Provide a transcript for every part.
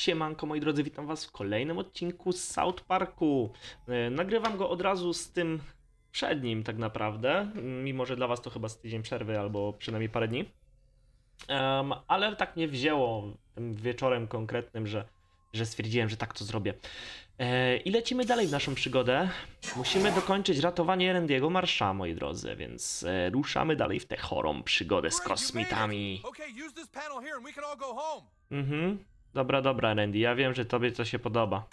Siemanko moi drodzy, witam was w kolejnym odcinku z South Parku. E, Nagrywam go od razu z tym przednim tak naprawdę, mimo że dla was to chyba z tydzień przerwy albo przynajmniej parę dni. Em, ale tak mnie wzięło tym wieczorem konkretnym, że, że stwierdziłem, że tak to zrobię. E, I lecimy dalej w naszą przygodę. Musimy dokończyć ratowanie Randy'ego Marsza, moi drodzy, więc e, ruszamy dalej w tę chorą przygodę z kosmitami. Mhm. Dobra, dobra, Randy, ja wiem, że tobie to się podoba.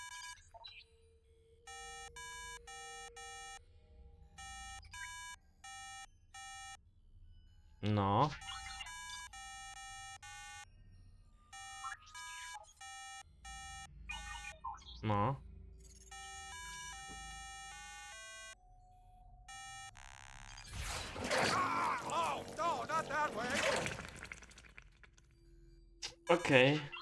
No. No. Okej. Mhm.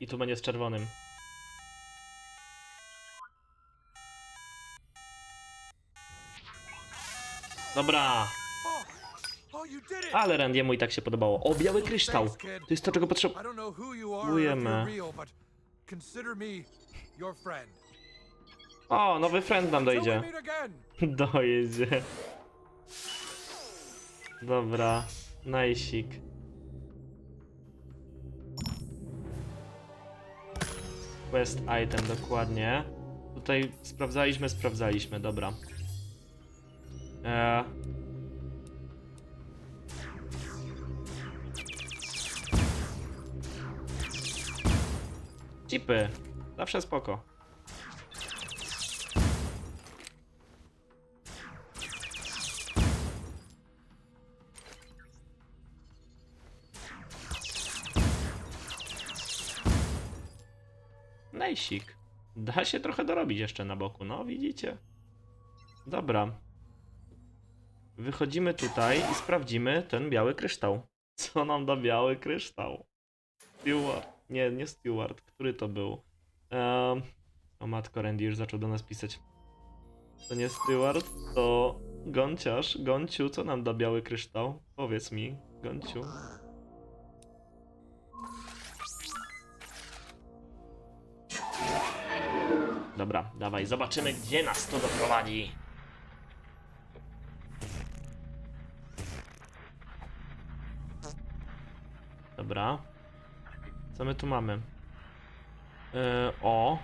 I tu będzie z czerwonym. Dobra, ale Randiemu i tak się podobało. O, biały kryształ! To jest to, czego friend. O, nowy friend nam dojdzie. Dojedzie. Dobra, najsik. Quest item, dokładnie. Tutaj sprawdzaliśmy, sprawdzaliśmy, dobra. Eee. Chipy, zawsze spoko. Da się trochę dorobić jeszcze na boku, no widzicie. Dobra. Wychodzimy tutaj i sprawdzimy ten biały kryształ. Co nam da biały kryształ? Steward. Nie, nie Steward. Który to był? O matko, Randy już zaczął do nas pisać. To nie Steward, to Gonciarz. Gonciu, co nam da biały kryształ? Powiedz mi, Gonciu. Dobra, dawaj, zobaczymy, gdzie nas to doprowadzi. Dobra. Co my tu mamy? Yy, o.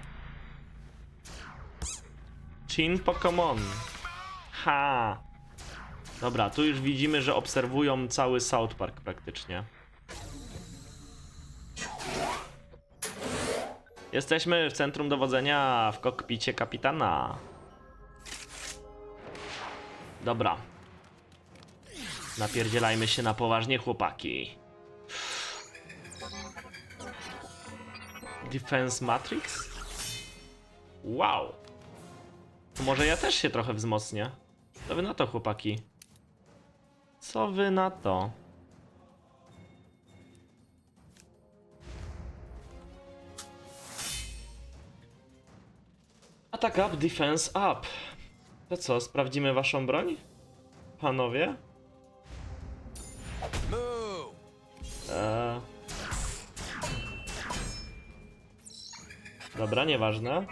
Chin Pokémon. Ha. Dobra, tu już widzimy, że obserwują cały South Park praktycznie. Jesteśmy w centrum dowodzenia w kokpicie kapitana. Dobra. Napierdzielajmy się na poważnie, chłopaki. Defense Matrix? Wow. To może ja też się trochę wzmocnię. Co wy na to, chłopaki? Co wy na to? Attack up, defense up. To co, sprawdzimy waszą broń? Panowie? Eee... Dobra, nieważne.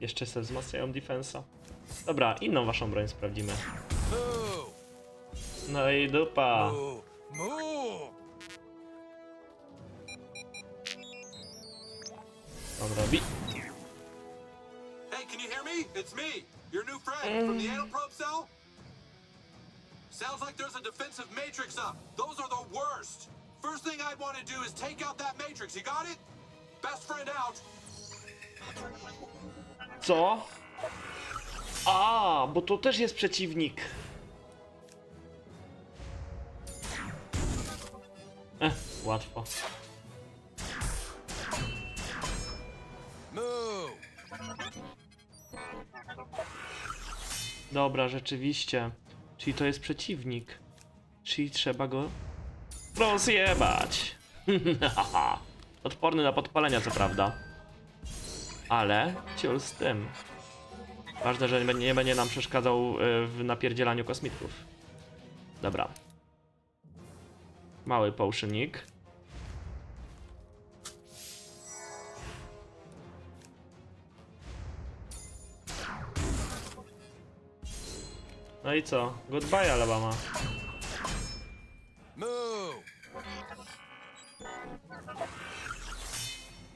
Jeszcze se wzmacniają defensa. Dobra, inną waszą broń sprawdzimy. No i dupa. On robi. Hey, can you hear me? It's me, your new friend from the Anaprobe cell. Sounds like there's a defensive matrix up. Those are the worst. First thing I'd want to do is take out that matrix. You got it? Best friend out. Co? A, bo to też jest przeciwnik. Eh, łatwo. Dobra, rzeczywiście. Czyli to jest przeciwnik. Czyli trzeba go rozjebać. Odporny na podpalenia, co prawda. Ale ciul z tym. Ważne, że nie będzie- nam przeszkadzał y, w napierdzielaniu kosmitów. Dobra. Mały potionik. No i co? Goodbye, Alabama.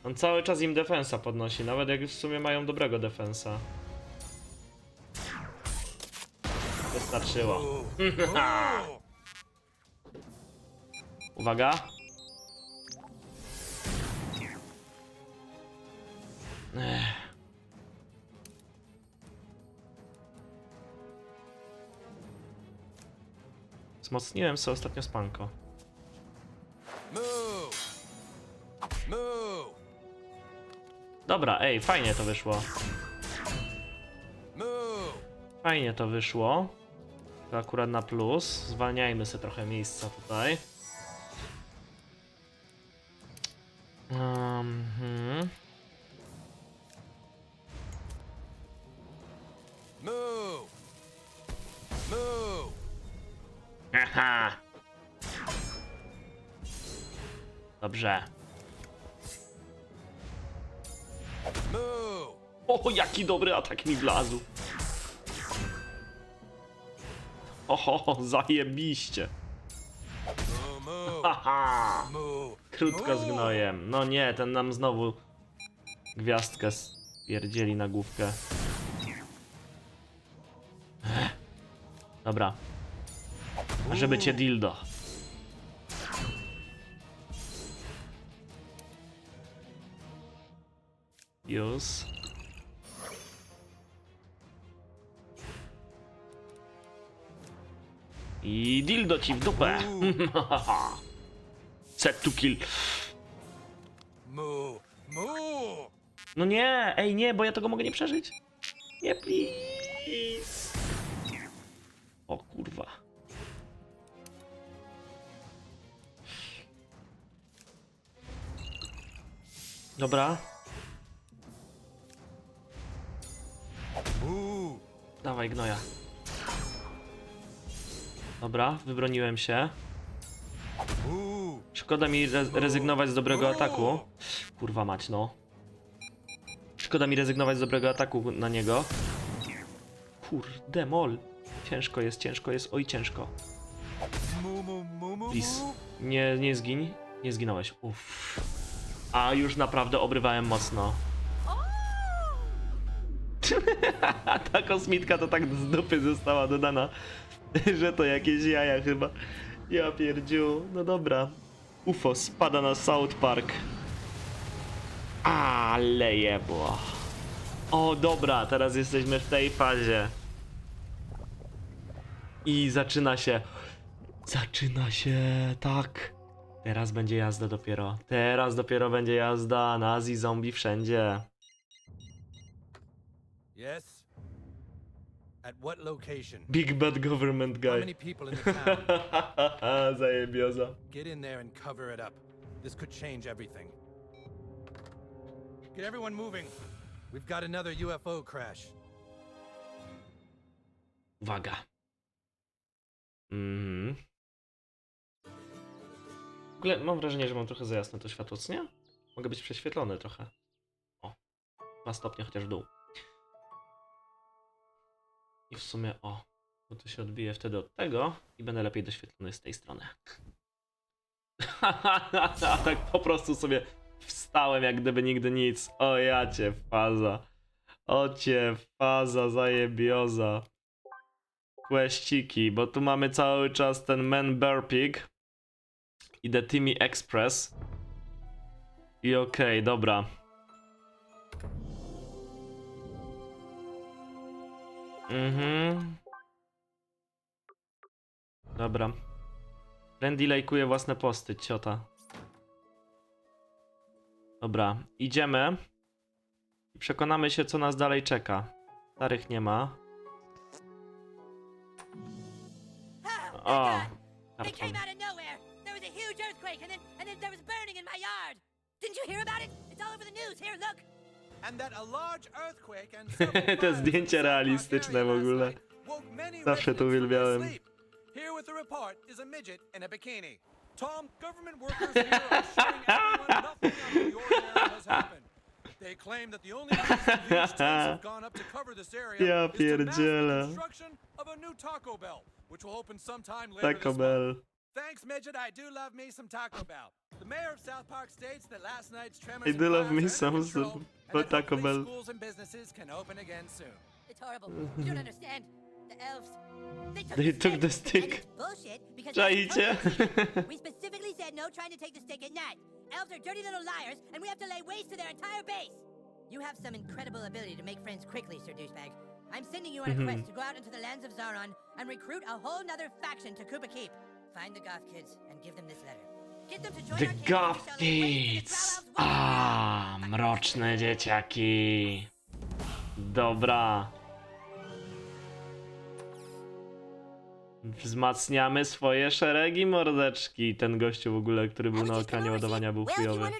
On cały czas im defensa podnosi, nawet jak w sumie mają dobrego defensa. Wystarczyło. Uwaga. Ech. Wzmocniłem sobie ostatnio spanko. Dobra, ej, fajnie to wyszło. Fajnie to wyszło. To akurat na plus. Zwalniajmy sobie trochę miejsca tutaj. Atak mi wlazł. Oho, zajebiście. Haha. Krótko z gnojem. No nie, ten nam znowu gwiazdkę spierdzieli na główkę. Dobra. Żeby cię dildo. Już. I dildo ci w dupę. Set to kill. No nie, ej nie, bo ja tego mogę nie przeżyć. Nie, please. O kurwa. Dobra, dawaj gnoja. Dobra, wybroniłem się. Szkoda mi re rezygnować z dobrego ataku. Kurwa mać, no. Szkoda mi rezygnować z dobrego ataku na niego. Kurde, mol. Ciężko jest, ciężko jest, oj ciężko. Please. Nie, nie zgiń. Nie zginąłeś. Uff. A już naprawdę obrywałem mocno. Ta kosmitka to tak z dupy została dodana, że to jakieś jaja chyba. Ja pierdziu. No dobra. UFO spada na South Park. Ale jebło. O dobra, teraz jesteśmy w tej fazie. I zaczyna się. Zaczyna się, tak. Teraz będzie jazda dopiero. Teraz dopiero będzie jazda. Nazi, zombie wszędzie. Yes? At what location? Big bad government How guy. many people in the town? Zajebioza. Get in there and cover it up. This could change everything. Get everyone moving. We've got another UFO crash. Uwaga. Mhm. W ogóle mam wrażenie, że mam trochę za jasne to światło, co nie? Mogę być prześwietlony trochę. O. Dwa stopnie chociaż w dół. I w sumie o. Bo to się odbije wtedy od tego i będę lepiej doświetlony z tej strony. tak po prostu sobie wstałem jak gdyby nigdy nic. O ja cię faza. O cię faza zajebioza. Quesciki, bo tu mamy cały czas ten Man Bear Pig i The Timmy Express. I okej, dobra. Mhm. Dobra. Randy lajkuje własne posty, ciota. Dobra, idziemy. I przekonamy się, co nas dalej czeka. Starych nie ma. O, karton. came out of nowhere. There was a huge earthquake, and then and then there was burning in my yard. Didn't you hear about it? It's all over the news. Here, look. Te zdjęcia realistyczne w ogóle. Zawsze to uwielbiałem. Here with the report is a midget in a bikini. Tom, government workers here are assuring everyone nothing out of the ordinary has happened. They claim that the only reason tents have gone up to cover this area Ja is to mask the construction of a new Taco Bell, which will open sometime later Taco. Bell. Thanks, Midget. I do love me some Taco Bell. The mayor of South Park states that last night's tremors I do love me are some some- but Taco Bell. Schools and businesses can open again soon. It's horrible. You don't understand. The elves. They took, They the, took the stick. stick. And it's bullshit because Czaicie? that's totally we specifically said no trying to take the stick at night. Elves are dirty little liars, and we have to lay waste to their entire base. You have some incredible ability to make friends quickly, Sir Douchebag. I'm sending you on a Mhm. quest to go out into the lands of Zaron and recruit a whole nother faction to Koopa Keep. Find the Goth kids and give them this letter. Get them to join The our camp and we Goth shall the Kids. Once A, mroczne dzieciaki. Dobra. Wzmacniamy swoje szeregi, mordeczki. Ten gościu w ogóle, który był na ekranie ładowania, był chujowy.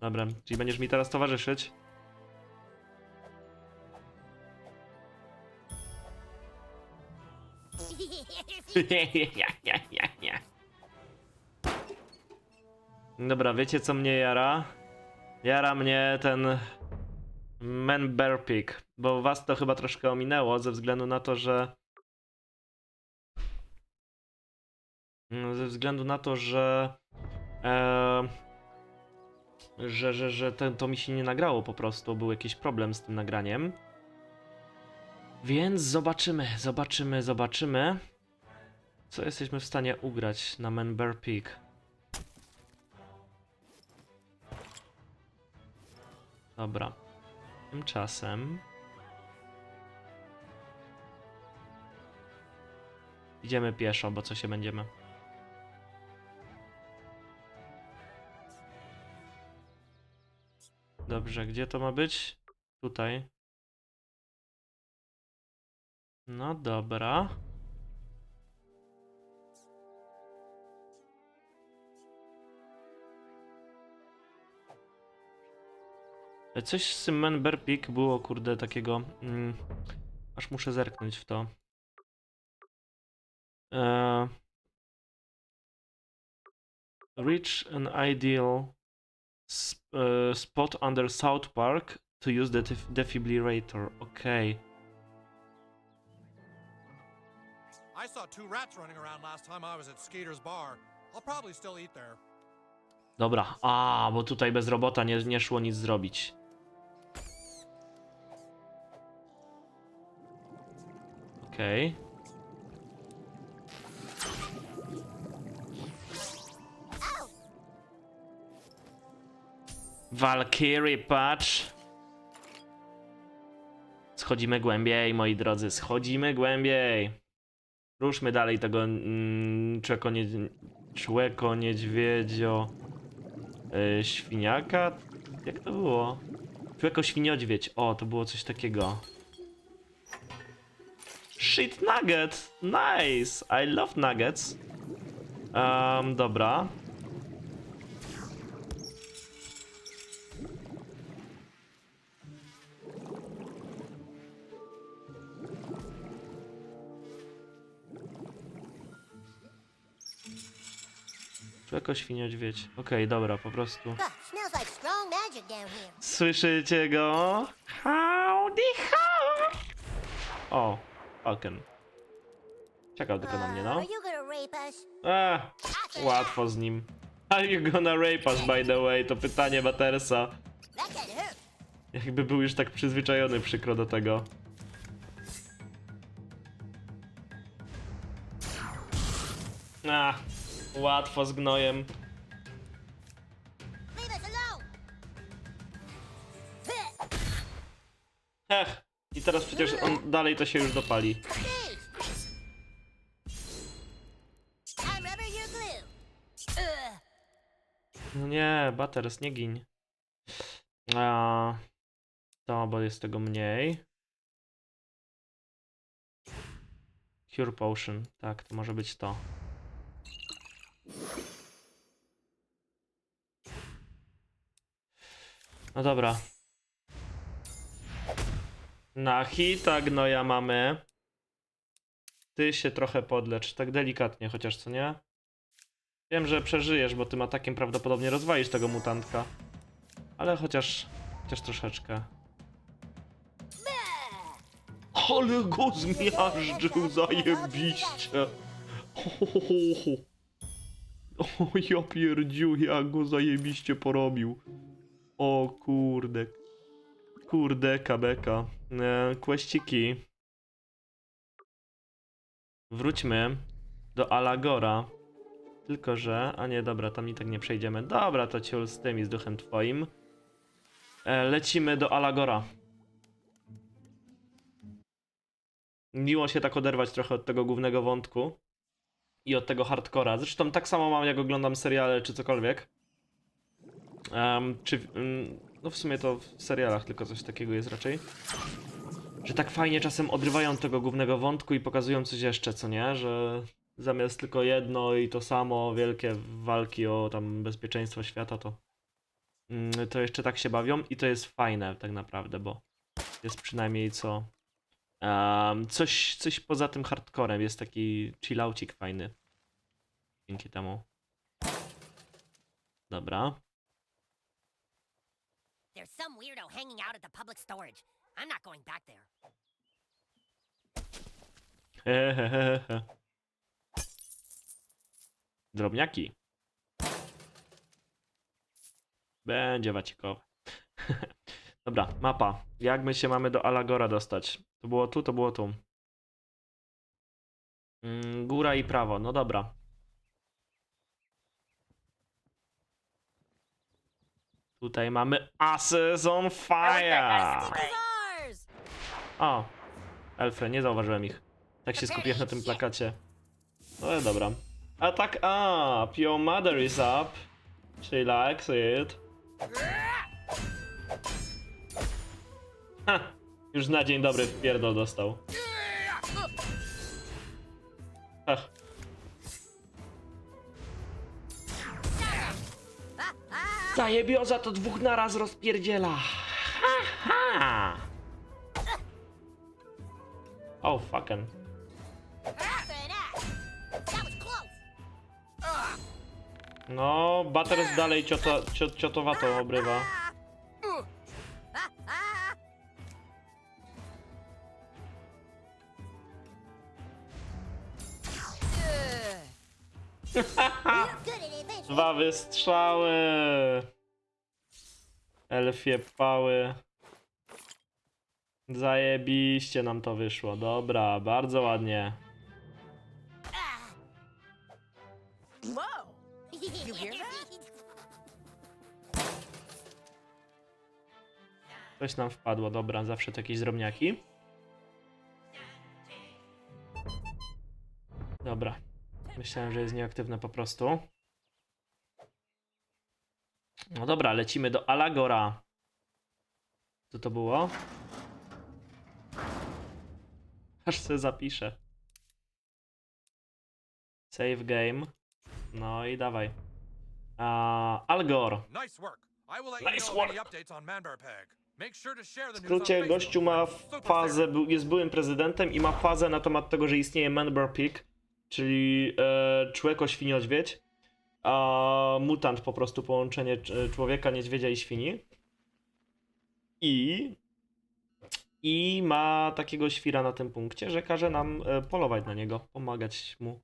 Dobra, czyli będziesz mi teraz towarzyszyć? Dobra, wiecie co mnie jara? Jara mnie ten Man Bear Pig, bo was to chyba troszkę ominęło ze względu na to, że ze względu na to, że e, że, że, że ten, to mi się nie nagrało po prostu, był jakiś problem z tym nagraniem. Więc zobaczymy, zobaczymy, zobaczymy, co jesteśmy w stanie ugrać na Man Bear Pig. Dobra. Tymczasem. Idziemy pieszo, bo co się będziemy. Dobrze, gdzie to ma być? Tutaj. No dobra. Coś z Man Bear Pig było, kurde, takiego. Mm, aż muszę zerknąć w to. E, reach an ideal sp e, spot under South Park to use the def defibrillator. Okay. I saw two rats running around last time I was at Skeeter's bar. I'll probably still eat there. Dobra. A, bo tutaj bez robota nie, nie szło nic zrobić. Okej. Valkyrie, patrz. Schodzimy głębiej, moi drodzy, schodzimy głębiej. Ruszmy dalej tego mm, człeko, człeko niedźwiedzio yy, świniaka. Jak to było? Człeko świniodźwiedź. O, to było coś takiego. Shit nugget! Nice! I love nuggets. Um, dobra. Człeko świniodźwiedź. Okej, dobra, po prostu. Słyszycie go? Howdy ho! O, Falcon. Czekał tylko na mnie, no. Eee, łatwo z nim. Are you gonna rape us, by the way? To pytanie Batersa. Jakby był już tak przyzwyczajony przykro do tego. A, łatwo z gnojem. Leave teraz przecież on dalej to się już dopali. No nie, Butters, nie gin. A, to, bo jest tego mniej. Cure Potion, tak, to może być to. No dobra, na hita gnoja mamy. Ty się trochę podlecz, tak delikatnie chociaż, co nie? Wiem, że przeżyjesz, bo tym atakiem prawdopodobnie rozwalisz tego mutantka. Ale chociaż, chociaż troszeczkę. Ale go zmiażdżył, zajebiście. O, ja pierdziu, jak go zajebiście porobił. O kurde. Kurde, kabeka. E, Kłeściki. Wróćmy do Alagora. Tylko, że... A nie, dobra, tam i tak nie przejdziemy. Dobra, to ciul z tym i z duchem twoim. E, lecimy do Alagora. Miło się tak oderwać trochę od tego głównego wątku. I od tego hardcora. Zresztą tak samo mam, jak oglądam seriale czy cokolwiek. Em, czy... mm, no w sumie to w serialach tylko coś takiego jest raczej. Że tak fajnie czasem odrywają od tego głównego wątku i pokazują coś jeszcze, co nie? Że zamiast tylko jedno i to samo, wielkie walki o tam bezpieczeństwo świata, to mm, to jeszcze tak się bawią i to jest fajne tak naprawdę, bo jest przynajmniej co em, coś, coś poza tym hardcorem, jest taki chillaucik fajny dzięki temu. Dobra. There's some weirdo hanging out at the public storage. I'm not going back there. Drobniaki. Będzie wacikowe. Dobra, mapa. Jak my się mamy do Alagora dostać? To było tu, to było tu. Mm, góra i prawo, no dobra. Tutaj mamy Asses on Fire! Ours! O, elfy, nie zauważyłem ich. Tak się skupiłem na tym plakacie. No ale dobra. A tak, a, your mother is up. She likes it. Ha, już na dzień dobry w pierdol dostał. Ach, zajebioza to dwóch naraz rozpierdziela. Ha, ha. Oh, fucking. No, Butters dalej ciotowato obrywa. Adventure. Dwa wystrzały. Elfie pały. Zajebiście nam to wyszło. Dobra, bardzo ładnie. Coś nam wpadło, dobra, zawsze to jakieś drobniaki. Dobra. Myślałem, że jest nieaktywne po prostu. No dobra, lecimy do Alagora. Co to było? Aż sobie zapiszę. Save game. No i dawaj. A, Algor. Nice work. I will let you Nice know of any work. updates on Manbarpeg. Make sure to share the W skrócie gościu ma fazę, był- jest byłym prezydentem i ma fazę na temat tego, że istnieje Manber Pig, czyli e, człeko-świniodźwiedź, a mutant po prostu połączenie cz- człowieka, niedźwiedzia i świni. I i ma takiego świra na tym punkcie, że każe nam e, polować na niego, pomagać mu.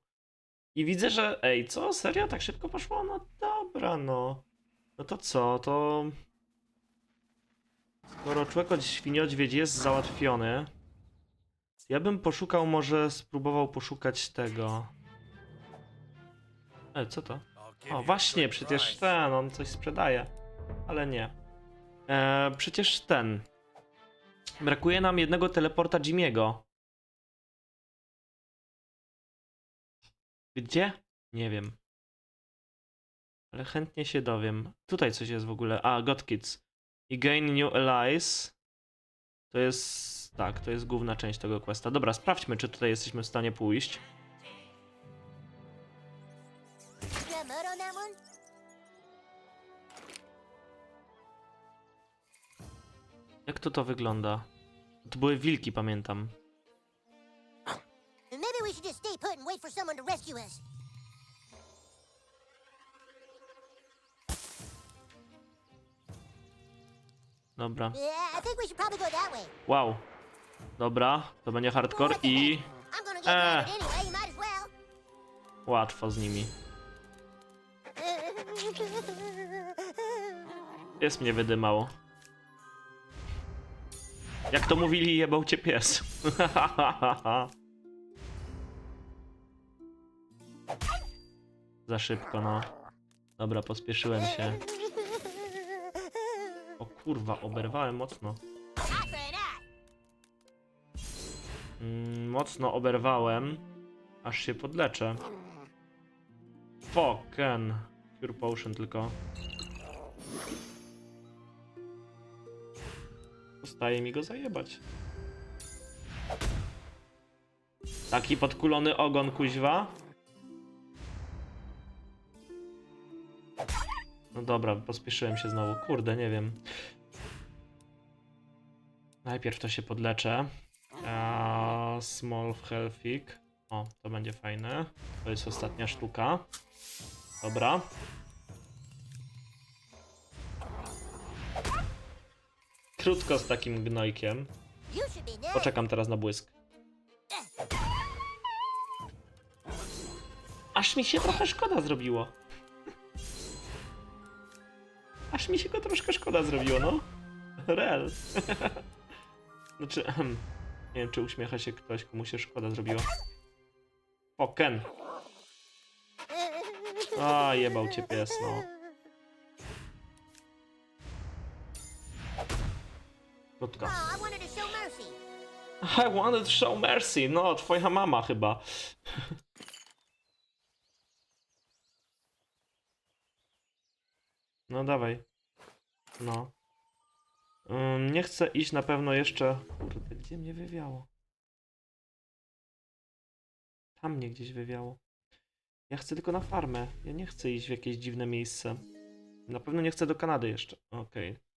I widzę, że ej, co? Serio? Tak szybko poszło? No dobra, no. No to co? To Skoro człeko świniodźwiedź jest załatwiony, ja bym poszukał, może spróbował poszukać tego. E, co to? O, właśnie, przecież ten, on coś sprzedaje. Ale nie. E, przecież ten. Brakuje nam jednego teleporta Jimiego. Gdzie? Nie wiem. Ale chętnie się dowiem. Tutaj coś jest w ogóle. A, God Kids. I Gain New Allies. To jest... Tak, to jest główna część tego questa. Dobra, sprawdźmy, czy tutaj jesteśmy w stanie pójść. Jak to to wygląda? To były wilki, pamiętam. Maybe we should just stay put and wait for someone to rescue us. Dobra. Yeah, I think we should probably go that way. Wow. Dobra, to będzie hardcore i I'm gonna get Eh. grounded anyway, you might as well. łatwo z nimi. Jest mnie wydymał. Jak to mówili, jebał cię pies. Za szybko, no. Dobra, pospieszyłem się. O kurwa, oberwałem mocno. Mm, mocno oberwałem, aż się podleczę. Fucken. Pure potion tylko. Zostaje mi go zajebać. Taki podkulony ogon, kuźwa. No dobra, pospieszyłem się znowu. Kurde, nie wiem. Najpierw to się podleczę. A, small healthik. O, to będzie fajne. To jest ostatnia sztuka. Dobra. Krótko z takim gnojkiem. Poczekam teraz na błysk. Aż mi się trochę szkoda zrobiło. Aż mi się go troszkę szkoda zrobiło, no. Rel. Znaczy, nie wiem, czy uśmiecha się ktoś, komu się szkoda zrobiło. Poken. A, jebał cię pies, no. Krótko. Oh, I wanted to show mercy. I wanted to show mercy. No, twoja mama chyba. No dawaj. No. Ym, nie chcę iść na pewno jeszcze. Kurde, gdzie mnie wywiało? Tam mnie gdzieś wywiało. Ja chcę tylko na farmę. Ja nie chcę iść w jakieś dziwne miejsce. Na pewno nie chcę do Kanady jeszcze. Okej.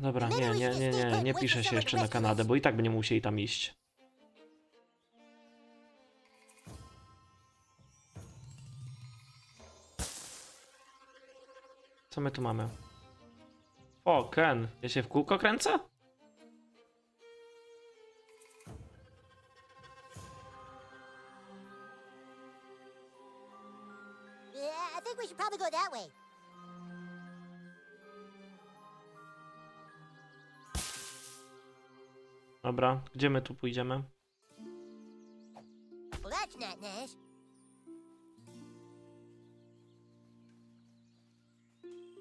Dobra, nie, nie, nie, nie, nie piszę się jeszcze na Kanadę, bo i tak będziemy musieli tam iść. Co my tu mamy? O, Ken, ja się w kółko kręcę? Dobra, gdzie my tu pójdziemy?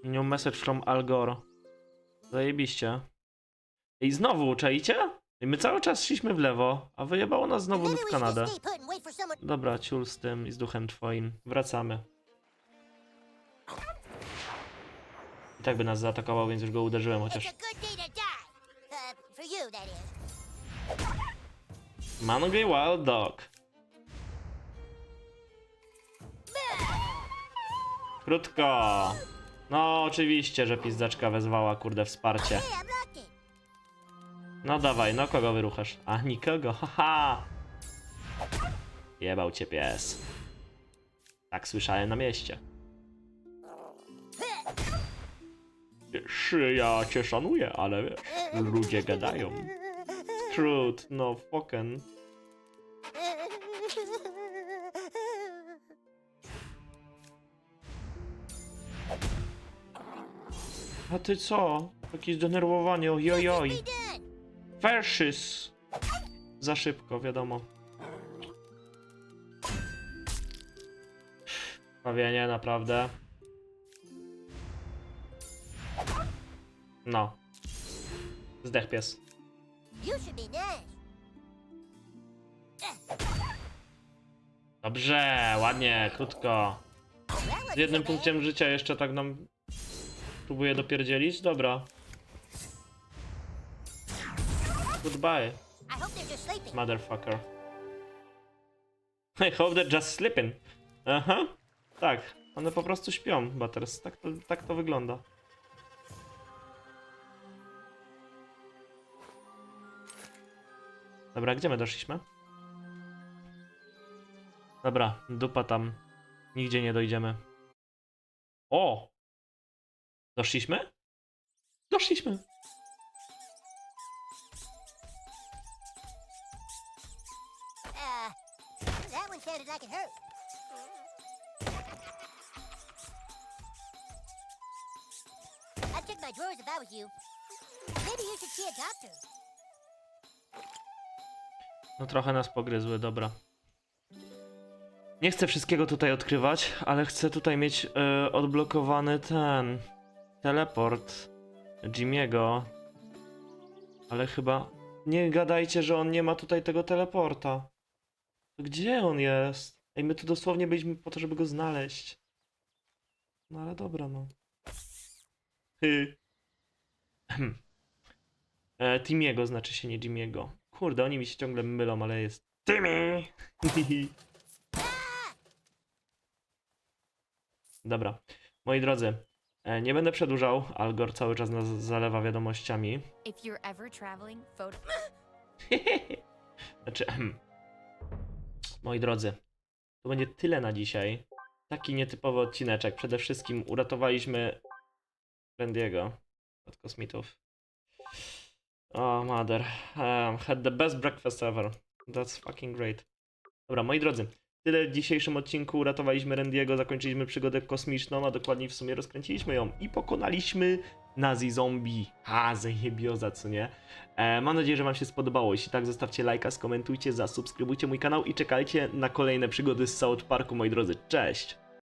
New message from Al Gore. Zajebiście. I znowu, czaicie? I my cały czas szliśmy w lewo, a wyjebało nas znowu w Kanadę. Dobra, ciul z tym i z duchem twoim. Wracamy. I tak by nas zaatakował, więc już go uderzyłem chociaż. Mangy Wild Dog. Krótko. No, oczywiście, że pizdaczka wezwała, kurde, wsparcie. No dawaj, no kogo wyruchasz? A, nikogo, haha. Jebał cię pies. Tak słyszałem na mieście. Wiesz, ja cię szanuję, ale wiesz, ludzie gadają. Trud, no fucking. A ty co? Jakieś zdenerwowanie, ojojoj. Versus. Za szybko, wiadomo. Prawienie, naprawdę. No. Zdech pies. You should be nice. Dobrze, ładnie, krótko. Z jednym punkciem życia jeszcze tak nam próbuje dopierdzielić. Dobra. Goodbye, I hope they're just sleeping. motherfucker. I hope they're just sleeping. Aha. Tak, one po prostu śpią, Butters. Tak to, tak to wygląda. Dobra, gdzie my doszliśmy? Dobra, dupa tam. Nigdzie nie dojdziemy. O! Doszliśmy? Doszliśmy. I'd check my drawers if I was you. Maybe you should see a doctor. No trochę nas pogryzły, dobra. Nie chcę wszystkiego tutaj odkrywać, ale chcę tutaj mieć e, odblokowany ten teleport Jimiego. Ale chyba nie gadajcie, że on nie ma tutaj tego teleporta. Gdzie on jest? Ej, my tu dosłownie byliśmy po to, żeby go znaleźć. No ale dobra, no. E, Timiego znaczy się, nie Jimiego. Kurde, oni mi się ciągle mylą, ale jest Timmy! Dobra, moi drodzy, e, nie będę przedłużał. Algor cały czas nas zalewa wiadomościami. Znaczy, moi drodzy, to będzie tyle na dzisiaj. Taki nietypowy odcineczek. Przede wszystkim uratowaliśmy Randy'ego od kosmitów. Oh, mother. Um, had the best breakfast ever. That's fucking great. Dobra, moi drodzy, tyle w dzisiejszym odcinku. Uratowaliśmy Randy'ego, zakończyliśmy przygodę kosmiczną, a dokładniej w sumie rozkręciliśmy ją i pokonaliśmy Nazi Zombie. Ha, zajebioza, co nie? E, mam nadzieję, że Wam się spodobało. Jeśli tak, zostawcie lajka, skomentujcie, zasubskrybujcie mój kanał i czekajcie na kolejne przygody z South Parku, moi drodzy. Cześć!